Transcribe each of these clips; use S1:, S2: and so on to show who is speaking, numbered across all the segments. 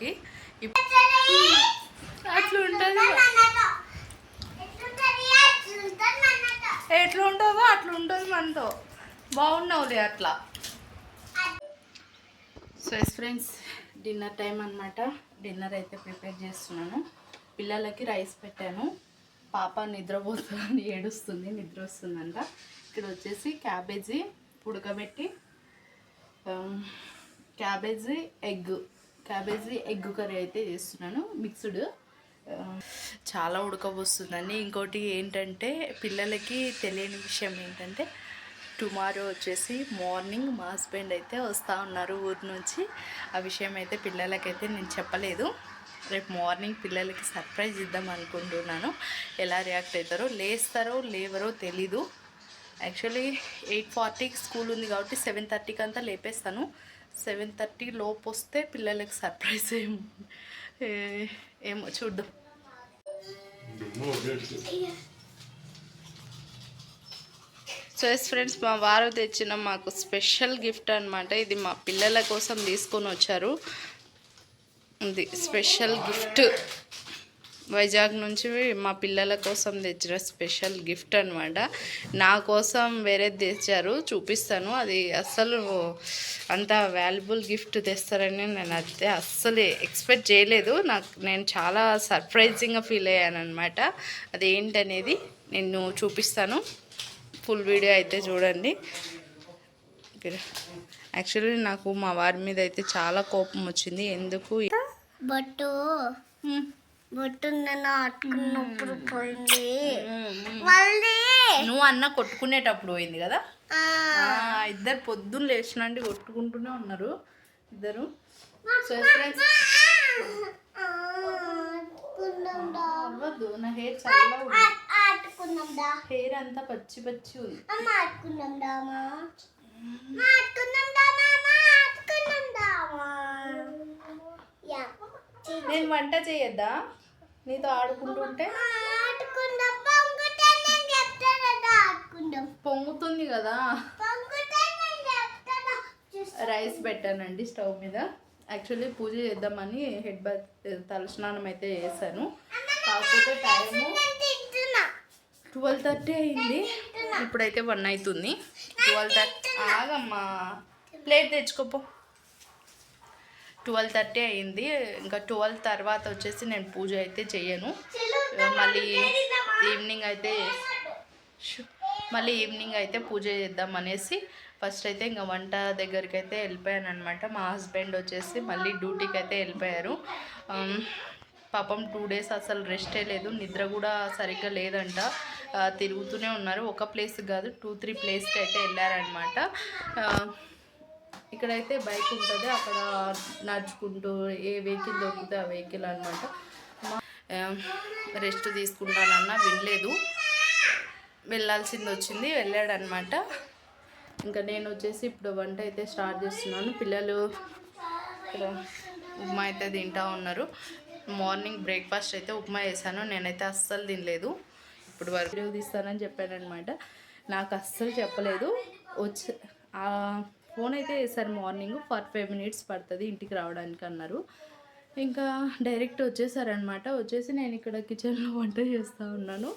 S1: పిల్లలకి ఇప్- అట్లా ఉంటుంది ఎట్లా ఉంటుందో అట్లా ఉంటుంది మనతో. బాగున్నావులే అట్లా. So yes friends dinner time అనమాట డిన్నర్ అయితే ప్రిపేర్ చేస్తున్నాను. పిల్లలకి రైస్ పెట్టాను. పాప నిద్రపోతుందని ఏడుస్తుంది నిద్ర వస్తుందంట ఇక్కడ వచ్చేసి క్యాబేజీ ఉడకబెట్టి cabbage egg. Cabbage egg curry అయితే చేస్తున్నాను మిక్స్డ్ చాలా ఉడకబోస్తుందండి. ఇంకోటి ఏంటంటే పిల్లలకి తెలియని విషయం ఏంటంటే టుమారో వచ్చేసి మార్నింగ్ మా హస్బెండ్ అయితే వస్తూ ఉన్నారు ఊరి నుంచి. ఆ విషయం అయితే పిల్లలకైతే నేను చెప్పలేదు. రేపు మార్నింగ్ పిల్లలకి సర్ప్రైజ్ ఇద్దాం అనుకుంటున్నాను. ఎలా రియాక్ట్ అవుతారో లేస్తారో లేవరో తెలీదు. యాక్చువల్లీ ఎయిట్ ఫార్టీకి స్కూల్ ఉంది కాబట్టి సెవెన్ థర్టీకి అంతా లేపేస్తాను. సెవెన్ థర్టీ లోపు వస్తే పిల్లలకి సర్ప్రైజ్ ఏం ఏమో చూద్దాం. సో ఎస్ ఫ్రెండ్స్ మా వారు తెచ్చిన మాకు స్పెషల్ గిఫ్ట్ అనమాట ఇది మా పిల్లల కోసం తీసుకొని వచ్చారు. ఇది స్పెషల్ గిఫ్ట్. వైజాగ్ నుంచి మా పిల్లల కోసం తెచ్చిన స్పెషల్ గిఫ్ట్ అనమాట నా కోసం వేరేది తెచ్చారు చూపిస్తాను. అది అస్సలు అంత వాల్యుబుల్ గిఫ్ట్ తెస్తారని నేను అయితే అస్సలు ఎక్స్పెక్ట్ చేయలేదు. నాకు నేను చాలా సర్ప్రైజింగ్గా ఫీల్ అయ్యాను అనమాట అదేంటనేది నేను చూపిస్తాను. ఫుల్ వీడియో అయితే చూడండి. యాక్చువల్లీ నాకు మా వారి మీద అయితే చాలా కోపం వచ్చింది. ఎందుకు?
S2: బొట్టు.
S1: హ్మ్.
S2: బొట్టు నన్ను అట్టుకున్నప్పుడు పోయింది. మళ్ళీ!
S1: నువ్వు అన్న కొట్టుకునేటప్పుడు పోయింది కదా? ఇద్దరు పొద్దున్న లేచినండి కొట్టుకుంటూనే ఉన్నారు ఇద్దరు. So friends. అవ్వద్దు నా హెయిర్ చాలా. హెయిర్ అంతా పచ్చి పచ్చి ఉంది. నేను వంట చేయొద్దా? నీతో ఆడుకుంటుంటే పొంగుతుంది కదా. రైస్ పెట్టానండి స్టవ్ మీద. యాక్చువల్లీ పూజ చేద్దామని హెడ్ బాత్ తలస్నానం అయితే చేశాను. కాకపోతే టైము ట్వెల్వ్ థర్టీ అయింది. ఇప్పుడైతే వన్ అవుతుంది. ట్వెల్వ్ థర్టీ ఆగమ్మా. ప్లేట్ తెచ్చుకోపో. ట్వెల్వ్ థర్టీ అయింది. ఇంకా ట్వెల్వ్ తర్వాత వచ్చేసి నేను పూజ అయితే చేయను మళ్ళీ ఈవినింగ్ అయితే. మళ్ళీ ఈవినింగ్ అయితే పూజ చేద్దాం అనేసి ఫస్ట్ అయితే ఇంకా వంట దగ్గరికి అయితే వెళ్ళిపోయాను అనమాట మా హస్బెండ్ వచ్చేసి మళ్ళీ డ్యూటీకి అయితే వెళ్ళిపోయారు. పాపం టూ డేస్ అసలు రెస్టే లేదు. నిద్ర కూడా సరిగ్గా లేదంట. తిరుగుతూనే ఉన్నారు. ఒక ప్లేస్ కాదు టూ త్రీ ప్లేస్కి అయితే వెళ్ళారనమాట ఇక్కడైతే బైక్ ఉంటుంది అక్కడ నడుచుకుంటూ ఏ వెహికల్ దొరికితే ఆ వెహికల్ అనమాట రెస్ట్ తీసుకుంటానన్నా వినలేదు. వెళ్ళాల్సింది వచ్చింది వెళ్ళాడనమాట ఇంకా నేను వచ్చేసి ఇప్పుడు వంట అయితే స్టార్ట్ చేస్తున్నాను. పిల్లలు ఇక్కడ ఉప్మా అయితే తింటా ఉన్నారు. మార్నింగ్ బ్రేక్ఫాస్ట్ అయితే ఉప్మా చేశాను నేనైతే అస్సలు తినలేదు. ఇప్పుడు వరకు తీస్తానని చెప్పానమాట నాకు అస్సలు చెప్పలేదు. వచ్చి ఫోన్ అయితే వేశారు మార్నింగ్ ఫర్ ఫైవ్ మినిట్స్ పడుతుంది ఇంటికి రావడానికి అన్నారు. ఇంకా డైరెక్ట్ వచ్చేసారనమాట వచ్చేసి నేను ఇక్కడ కిచెన్లో వంట చేస్తూ ఉన్నాను.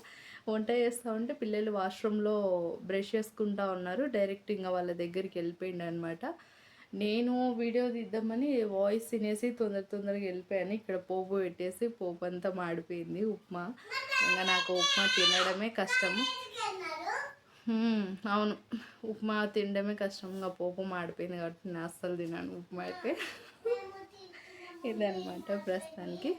S1: వంట చేస్తూ ఉంటే పిల్లలు వాష్రూమ్లో బ్రష్ చేసుకుంటా ఉన్నారు. డైరెక్ట్ ఇంకా వాళ్ళ దగ్గరికి వెళ్ళిపోయిండు అనమాట నేను వీడియో తీద్దామని వాయిస్ తినేసి తొందర తొందరగా వెళ్ళిపోయాను. ఇక్కడ పోపు పెట్టేసి పోపు అంతా మాడిపోయింది ఉప్మా. ఇంకా నాకు ఉప్మా తినడమే కష్టము. అవును. ఉప్మా తినడమే కష్టంగా పోపు మాడిపోయింది కాబట్టి నేను అస్సలు తిన్నాను ఉప్మా అయితే. ఇదనమాట ప్రస్తుతానికి.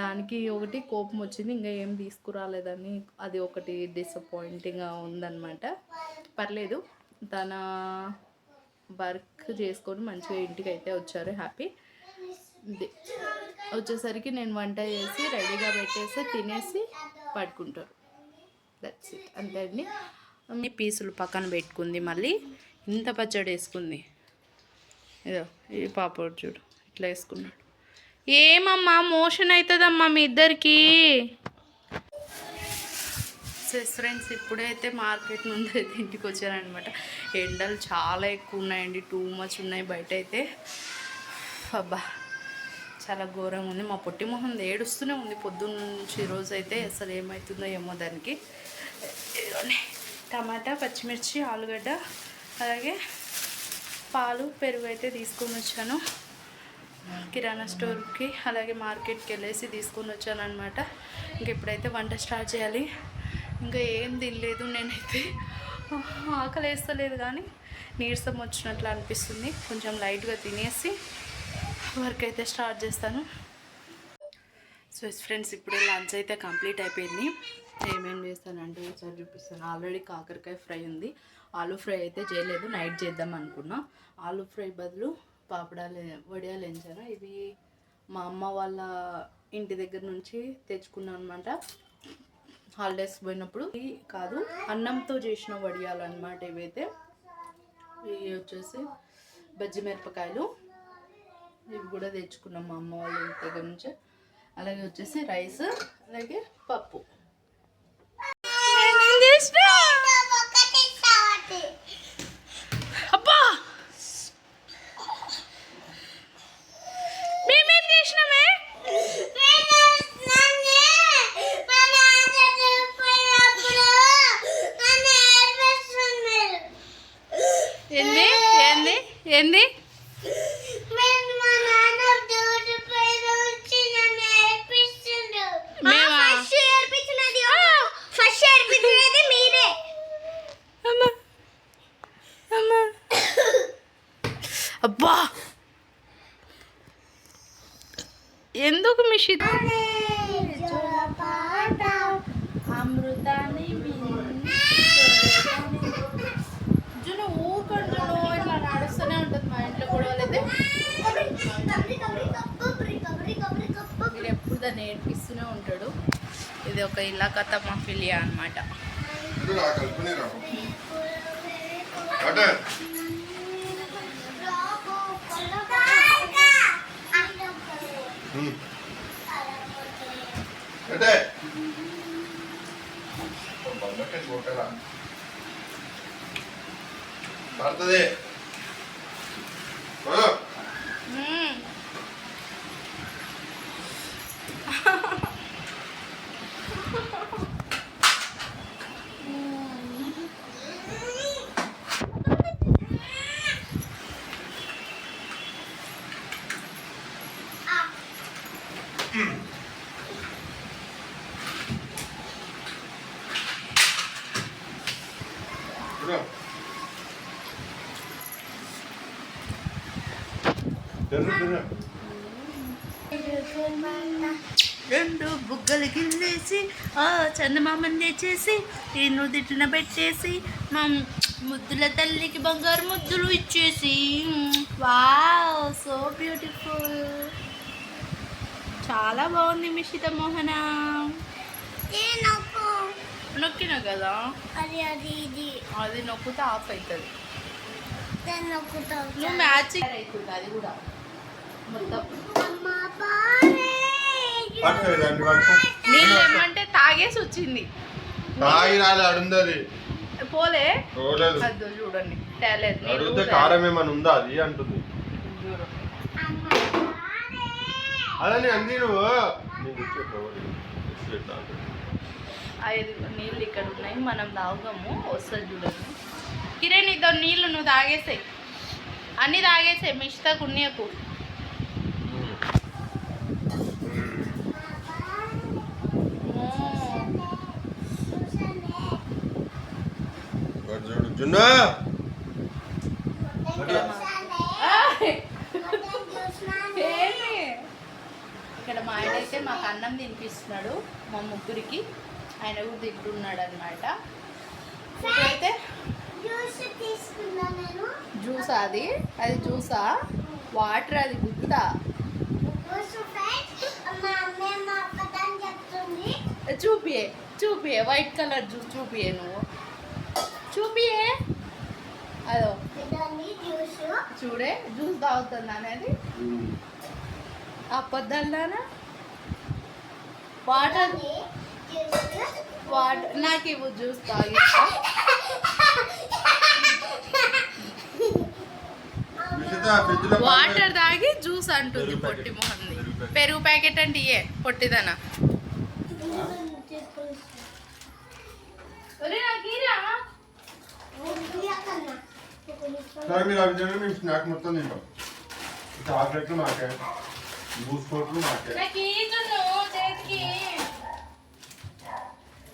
S1: దానికి ఒకటి కోపం వచ్చింది. ఇంకా ఏం తీసుకురాలేదని అది ఒకటి డిసప్పాయింటింగ్గా ఉందన్నమాట. పర్లేదు. తన వర్క్ చేసుకొని మంచిగా ఇంటికి అయితే వచ్చారు. హ్యాపీ. వచ్చేసరికి నేను వంట చేసి రెడీగా పెట్టేసి తినేసి పడుకుంటారు. దట్స్ ఇట్ అంతే అండి అన్ని పీసులు పక్కన పెట్టుకుంది మళ్ళీ. ఇంత పచ్చడి వేసుకుంది. ఇదో ఈ పాపడు చూడు ఇట్లా వేసుకున్నాడు. ఏమమ్మా మోషన్ అవుతుందమ్మా మీ ఇద్దరికి? ఫ్రెండ్స్ ఇప్పుడైతే మార్కెట్ నుండి అయితే ఇంటికి వచ్చారనమాట ఎండలు చాలా ఎక్కువ ఉన్నాయండి టూ మచ్ ఉన్నాయి బయట అయితే అబ్బా చాలా ఘోరంగా ఉంది. మా పొట్టి మొహం ఏడుస్తూనే ఉంది. పొద్దున్న నుంచి రోజు అయితే అసలు ఏమవుతుందో ఏమో దానికి. టమాటా పచ్చిమిర్చి ఆలుగడ్డ అలాగే పాలు పెరుగు అయితే తీసుకొని వచ్చాను. కిరాణా స్టోర్కి అలాగే మార్కెట్కి వెళ్ళేసి తీసుకొని వచ్చాను అనమాట ఇంక ఇప్పుడైతే వంట స్టార్ట్ చేయాలి. ఇంకా ఏం తినలేదు నేనైతే. ఆకలి వేస్తలేదు కానీ నీరసం వచ్చినట్లు అనిపిస్తుంది. కొంచెం లైట్గా తినేసి వర్క్ అయితే స్టార్ట్ చేస్తాను. సో ఫ్రెండ్స్ ఇప్పుడు లంచ్ అయితే కంప్లీట్ అయిపోయింది. ఏమేం చేస్తానంటే ఒకసారి చూపిస్తాను. ఆల్రెడీ కాకరకాయ ఫ్రై ఉంది. ఆలూ ఫ్రై అయితే చేయలేదు నైట్ చేద్దాం అనుకున్నా. ఆలూ ఫ్రై బదులు పాపడాలు వడియాలు వేయించాను ఇవి మా అమ్మ వాళ్ళ ఇంటి దగ్గర నుంచి తెచ్చుకున్నాను అనమాట హాలిడేస్ పోయినప్పుడు. ఇవి కాదు అన్నంతో చేసిన వడియాలు అనమాట ఇవైతే. ఇవి వచ్చేసి బజ్జి మిరపకాయలు. ఇవి కూడా తెచ్చుకున్నాం మా అమ్మ వాళ్ళ ఇంటి దగ్గర నుంచి. అలాగే వచ్చేసి రైస్ అలాగే పప్పు
S2: ఒకటి సాటి
S1: అబ్బా మేమేం చేసినామే ఏంది ఏంది ఏంది మేమా? అమ్మా అమ్మా అబ్బా! ఎందుకు మిషిత్ అమృతాన్ని జును ఊకండి జును ఇట్లా నడుస్తూనే ఉంటుంది మా ఇంట్లో గొడవలైతే ఎప్పుడు దాన్ని నేర్పిస్తూనే ఉంటాడు. ఇది ఒక ఇలాకత మఫిలియా అనమాట
S3: రా. కలుపుని రా అటే అటే బండకే కొట్టరా పడుతుంది తిను తిను
S1: రెండు బుగ్గలు గిల్లేసి ఆ చందమామని తెచ్చేసి ఈ నుదిటిన పెట్టేసి మా ముద్దుల తల్లికి బంగారు ముద్దులు ఇచ్చేసి. వావ్ సో బ్యూటిఫుల్ చాలా బాగుంది మిషిత మోహన నొక్కిన కదా?
S2: అది అది ఇది.
S1: అది నొక్కితే ఆఫ్ అవుతుంది. నువ్వు మ్యాచింగ్ అవుతుంది అది కూడా. మొత్తం. నీళ్ళు ఏమంటే తాగేసి వచ్చింది.
S3: తాగి రాలే
S1: పోలే.
S3: పోలేదు.
S1: అద్దు చూడండి తేలేదు. నీళ్ళు
S3: అడిగితే కారం ఏమైనా ఉందా? అది అంటుంది. అదని అంది నువ్వు.
S1: ఐదు నీళ్ళు ఇక్కడ ఉన్నాయి మనం తాగుదాము. వస్తుంది చూడండి. కిరణ్ ఇద్దరు నీళ్ళు నువ్వు తాగేసాయి. అన్నీ తాగేసాయి మిస్టేక్ ఉన్నయకు.
S3: వాడు
S1: ఇక్కడ మా ఆయన అయితే మాకు అన్నం తినిపిస్తున్నాడు మా ముగ్గురికి. ఆయన కూడా తింటున్నాడు అనమాట ఇప్పుడైతే
S2: జ్యూసా
S1: అది? అది జ్యూసా? వాటర్ అది
S2: గుత్తా?
S1: చూపియే చూపియే వైట్ కలర్ జ్యూస్ చూపియే నువ్వు. చూపియే అదో
S2: ఇదండి జ్యూస్
S1: చూడే జ్యూస్ తాగుతుంది అనేది అబద్ధాలనా వాటర్
S2: జ్యూస్
S1: వాటర్ నాకు ఇవ్వు జ్యూస్ తాగిస్తా
S3: నిషిత ఫ్రిడ్జ్లో
S1: వాటర్ తాగి జ్యూస్ అంటుంది పొట్టి మొహంది పెరుగు ప్యాకెట్ అంటే ఇయే పొట్టిదనా
S3: సరే మీరు అవి తినండి, మేము స్నాక్ మొత్తం తింటాం. చాక్లెట్లు మాకే బూస్కోట్లు మాకే.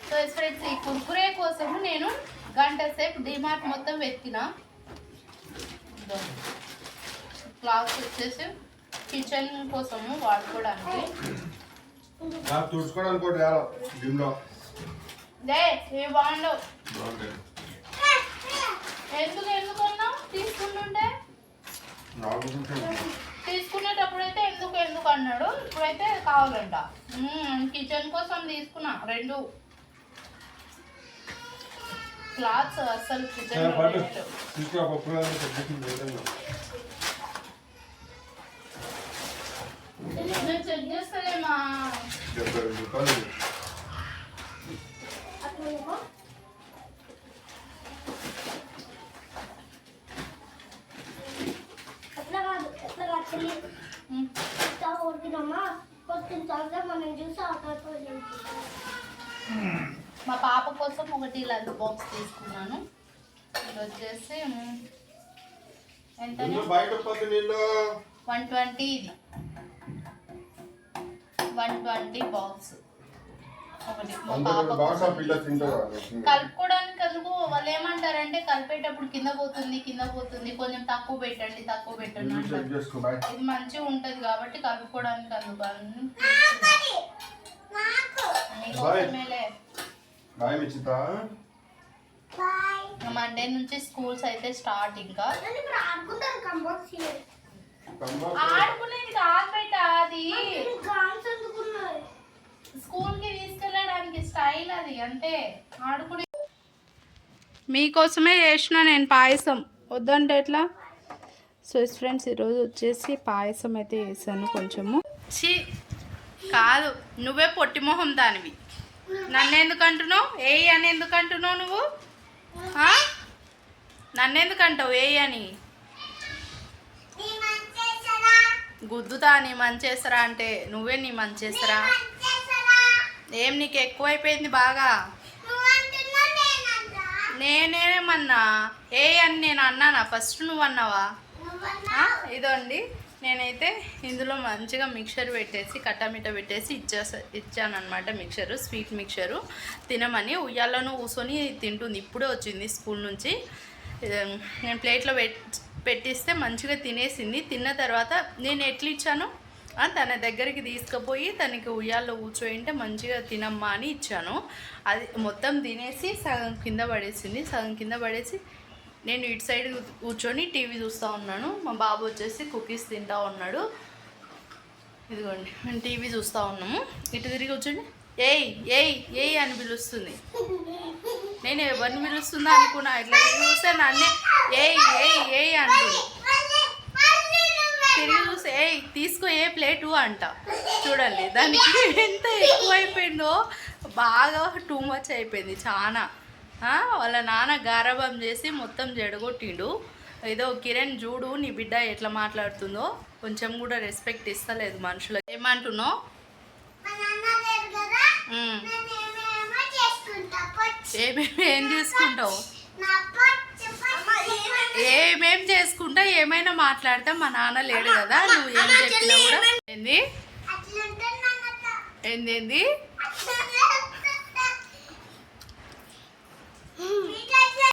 S1: సో ఫ్రెండ్స్ ఈ కుర్కురే కోసం నేను గంట సేపు డిమార్ట్ మొత్తం వెతికిన. క్లాస్ వచ్చేసి కిచెన్ కోసము వాడుకోవడానికి.
S3: నాకు తుడుచుకోవడానికి ఒకటి చాలా జిమ్లో
S1: దే ఇవి బాగుండవు.
S3: బాగుంటాయి.
S1: ఎందుకు ఎందుకు అన్నావు? తీసుకుంటుంటే?
S3: నాకు కొంచెం
S1: తీసుకునేటప్పుడు అయితే ఎందుకు ఎందుకు అన్నాడు? ఇప్పుడైతే కావాలంట. కిచెన్ కోసం తీసుకున్నా. రెండు. క్లాత్స్
S3: పట్టు.
S1: కిచెన్ చెక్ చేస్తలేమా ఒకటి లంచ్ బాక్స్ తీసుకున్నాను. ఇది వచ్చేసి
S3: నీళ్ళు.
S1: వన్ ట్వంటీ ఇది. వన్ ట్వంటీ బాక్స్ కలుపుకోవడానికి అందుకు వాళ్ళు ఏమంటారంటే కలిపేటప్పుడు కింద పోతుంది కింద పోతుంది కొంచెం తక్కువ పెట్టండి తక్కువ పెట్టండి ఇది మంచిగా ఉంటది కాబట్టి కలుపుకోవడానికి అందుకు
S3: బాయ్ మిచ్చిత
S2: బాయ్
S1: మండే నుంచి స్కూల్స్ అయితే స్టార్ట్ ఇంకా. ఆడుకునేది కాదు బయట అది. స్కూల్కి తీసుకెళ్ళడానికి స్టైల్ అది అంతే. ఆడుకునే మీకోసమే చేసిన నేను పాయసం. వద్దంటే ఎట్లా? సో ఫ్రెండ్స్ ఈరోజు వచ్చేసి పాయసం అయితే వేసాను కొంచెము. చి కాదు నువ్వే పొట్టి మొహం దానివి. నన్ను ఎందుకు అంటున్నావు ఏయి అని ఎందుకు అంటున్నావు నువ్వు? నన్ను ఎందుకు అంటావు ఏయి అని? గుద్దుతా నీ మంచేసరా అంటే నువ్వే నీ మంచేసరా? ఏం నీకు ఎక్కువైపోయింది బాగా? నేనేమన్నా? ఏ అని నేను అన్నానా? ఫస్ట్ నువ్వు అన్నావా ఇదండి. నేనైతే ఇందులో మంచిగా మిక్చర్ పెట్టేసి కట్టామిట పెట్టేసి ఇచ్చేసా ఇచ్చానమాట మిక్చరు స్వీట్ మిక్చరు. తినమని ఉయ్యాలను కూర్చొని తింటుంది. ఇప్పుడే వచ్చింది స్కూల్ నుంచి. నేను ప్లేట్లో పెట్టిస్తే మంచిగా తినేసింది. తిన్న తర్వాత నేను ఎట్లా ఇచ్చాను తన దగ్గరికి తీసుకుపోయి తనకి ఉయ్యాల్లో కూర్చోయింటే మంచిగా తినమ్మా అని ఇచ్చాను. అది మొత్తం తినేసి సగం కింద పడేసింది. సగం కింద పడేసి నేను ఇటు సైడ్ కూర్చొని టీవీ చూస్తూ ఉన్నాను. మా బాబు వచ్చేసి కుకీస్ తింటా ఉన్నాడు. ఇదిగోండి మేము టీవీ చూస్తూ ఉన్నాము. ఇటు తిరిగి కూర్చోండి. ఏయ్ ఏయ్ ఏయ్ అని పిలుస్తుంది. నేను ఎవరిని పిలుస్తుందా అనుకున్నా. ఇట్లా చూస్తే నన్నే ఏయ్ ఏయ్ ఏయ్ అంటుంది. తిరిగి చూస్తే ఏయ్ తీసుకో ఏ ప్లేటు అంట. చూడండి దానికి ఎంత ఎక్కువైపోయిందో. బాగా టూ మచ్ అయిపోయింది చాలా వాళ్ళ నాన్న గారభం చేసి మొత్తం జడగొట్టిండు. ఏదో కిరణ్ చూడు నీ బిడ్డ ఎట్లా మాట్లాడుతుందో కొంచెం కూడా రెస్పెక్ట్ ఇస్తలేదు మనుషులకు. ఏమంటున్నావు?
S2: ఏమేమో చేసుకుంటా. పొచ్చు.
S1: ఏమేమి ఏం చేసుకుంటావు?
S2: నా పొచ్చు పొచ్చు.
S1: ఏమేం చేసుకుంటా? ఏమైనా మాట్లాడతా. మా నాన్న లేడు కదా నువ్వు ఏం చెప్పినా కూడా. ఏంది?
S2: ఏంది 谁
S1: 在这
S2: 里